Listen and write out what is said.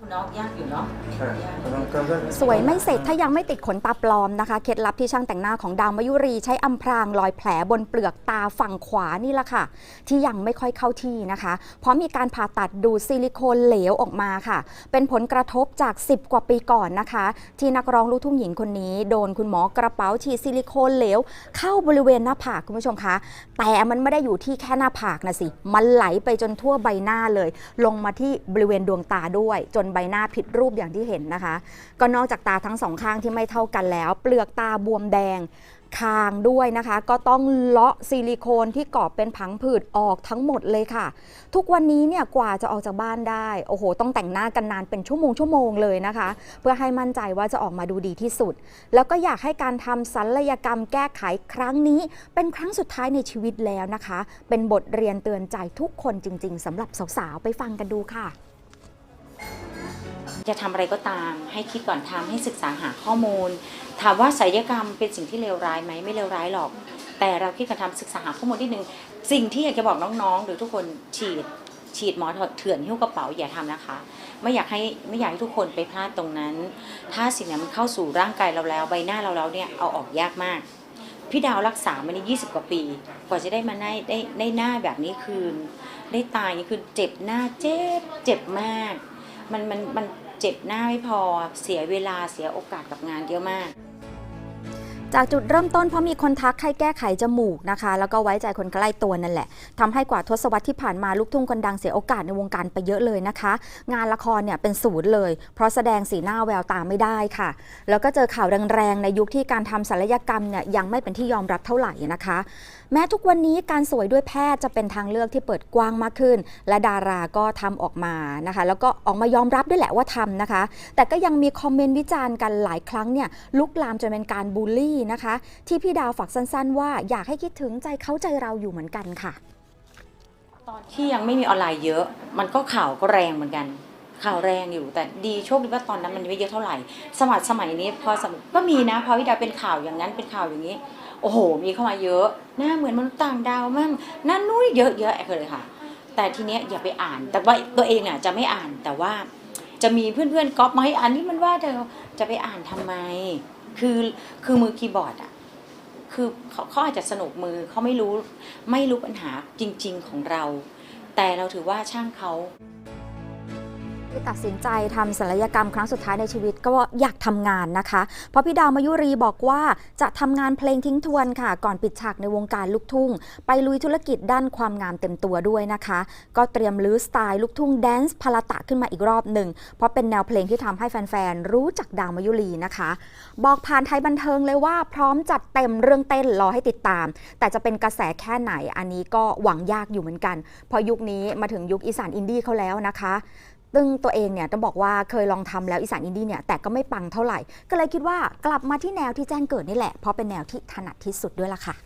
คุณน้องยากอยู่เนาะใช่กำลังกำลังสวยไม่เสร็จถ้ายังไม่ติดขนตาปลอมนะคะ เคล็ดลับที่ช่างแต่งหน้าของดาวมายุรีใช้อำพรางรอยแผลบนเปลือกตาฝั่งขวานี่แหละค่ะ ที่ยังไม่ค่อยเข้าที่นะคะ เพราะมีการผ่าตัดดูดซิลิโคนเหลวออกมาค่ะ เป็นผลกระทบจาก 10 กว่าปีก่อนนะคะ ที่นักร้องลูกทุ่งหญิงคนนี้ โดนคุณหมอกระเป๋าฉีดซิลิโคนเหลว เข้าบริเวณหน้าผากคุณผู้ชมคะ แต่มันไม่ได้อยู่ที่แค่หน้าผากนะสิมันไหลไปจนทั่วใบหน้าเลย ลงมาที่บริเวณดวงตาด้วยจนใบหน้าผิดรูปอย่างที่เห็นนะคะ ก็นอกจากตาทั้งสองข้างที่ไม่เท่ากันแล้ว เปลือกตาบวมแดงคางด้วยนะคะ ก็ต้องเลาะซิลิโคนที่ก่อเป็นผังผืดออกทั้งหมดเลยค่ะ ทุกวันนี้เนี่ยกว่าจะออกจากบ้านได้ โอ้โห ต้องแต่งหน้ากันนานเป็นชั่วโมงชั่วโมงเลยนะคะ เพื่อให้มั่นใจว่าจะออกมาดูดีที่สุด แล้วก็อยากให้การทำศัลยกรรมแก้ไขครั้งนี้ เป็นครั้งสุดท้ายในชีวิตแล้วนะคะ เป็นบทเรียนเตือนใจทุกคนจริง ๆสำหรับสาวๆไปฟังกันดูค่ะ จะทำอะไรก็ตาม ให้คิดก่อนทำให้ศึกษาหาข้อมูล ถามว่าศัลยกรรมเป็นสิ่งที่เลวร้ายไหมไม่เลวร้ายหรอก แต่เราคิดกันทำศึกษาหาข้อมูลที่หนึ่งสิ่งที่อยากจะบอกน้องๆ หรือทุกคนฉีดฉีดหมอเถื่อนหิ้วกระเป๋าอย่าทำนะคะ ไม่อยากให้ไม่อยากให้ทุกคนไปพลาดตรงนั้น ถ้าสิ่งนั้นมันเข้าสู่ร่างกายเราแล้ว ใบหน้าเราแล้วเนี่ยเอาออกยากมาก พี่ดาวรักษามาใน20กว่าปี กว่าจะได้มาได้ได้ได้หน้าแบบนี้คืน ได้ตายนี่คือเจ็บหน้าเจ็บเจ็บมาก มันมันมัน เจ็บหน้าไม่พอเสียเวลาเสียโอกาสกับงานเยอะมาก จากจุดเริ่มต้นเพราะมีคนทักให้แก้ไขจมูกนะคะ แล้วก็ไว้ใจคนใกล้ตัวนั่นแหละทำให้กว่าทศวรรษที่ผ่านมาลูกทุ่งคนดังเสียโอกาสในวงการไปเยอะเลยนะคะ งานละครเนี่ยเป็นศูนย์เลย เพราะแสดงสีหน้าแววตาไม่ได้ค่ะ แล้วก็เจอข่าวแรงๆ ในยุคที่การทำศัลยกรรมเนี่ยยังไม่เป็นที่ยอมรับเท่าไหร่นะคะ แม้ทุกวันนี้การสวยด้วยแพทย์จะเป็นทางเลือกที่เปิดกว้างมากขึ้น และดาราก็ทำออกมานะคะ แล้วก็ออกมายอมรับด้วยแหละว่าทำนะคะ แต่ก็ยังมีคอมเมนต์วิจารณ์กันหลายครั้งเนี่ยลุกลามจนเป็นการบูลลี่นะคะ ที่พี่ดาวฝากสั้นๆ ว่าอยากให้คิดถึงใจเขาใจเราอยู่เหมือนกันค่ะ ตอนที่ยังไม่มีออนไลน์เยอะ มันก็ข่าวก็แรงเหมือนกัน ข่าวแรงอยู่แต่ดีโชคดีว่าตอนนั้นมันไม่เยอะเท่าไหร่ สมัยสมัยนี้พอสมก็มีนะพอพี่ดาวเป็นข่าวอย่างนั้นเป็นข่าวอย่างนี้ โอ้โห มีเข้ามาเยอะหน้าเหมือนมนุษย์ต่างดาวมั่งหนั่นนุ้ยเยอะเยอะๆเลยค่ะ แต่ทีเนี้ยอย่าไปอ่าน แต่ว่าตัวเองอะจะไม่อ่านแต่ว่าจะมีเพื่อนๆก๊อปมาให้อ่านนี่มันว่าเธอจะไปอ่านทำไม คือคือมือคีย์บอร์ดอะคือเขาเขาอาจจะสนุกมือเขาไม่รู้ไม่รู้ปัญหาจริง ๆ ของเรา แต่เราถือว่าช่างเขา ที่ตัดสินใจทำศัลยกรรมครั้งสุดท้ายในชีวิตก็อยากทำงานนะคะ เพราะพี่ดาวมายุรีบอกว่าจะทำงานเพลงทิ้งทวนค่ะ ก่อนปิดฉากในวงการลูกทุ่ง ไปลุยธุรกิจด้านความงามเต็มตัวด้วยนะคะ ก็เตรียมลื้อสไตล์ลูกทุ่งแดนซ์พลาตะขึ้นมาอีกรอบหนึ่ง เพราะเป็นแนวเพลงที่ทำให้แฟนๆ รู้จักดาวมายุรีนะคะ บอกผ่านไทยบันเทิงเลยว่าพร้อมจัดเต็มเรื่องเต้นรอให้ติดตาม แต่จะเป็นกระแสแค่ไหนอันนี้ก็หวังยากอยู่เหมือนกันเพราะยุคนี้มาถึงยุคอีสานอินดี้เขาแล้วนะคะึงตัวเองเนี่ยต้องบอกว่าเคยลองทำแล้วอีสานอินดี้เนี่ยแต่ก็ไม่ปังเท่าไหร่ ก็เลยคิดว่ากลับมาที่แนวที่แจ้งเกิดนี่แหละ เพราะเป็นแนวที่ถนัดที่สุดด้วยล่ะค่ะ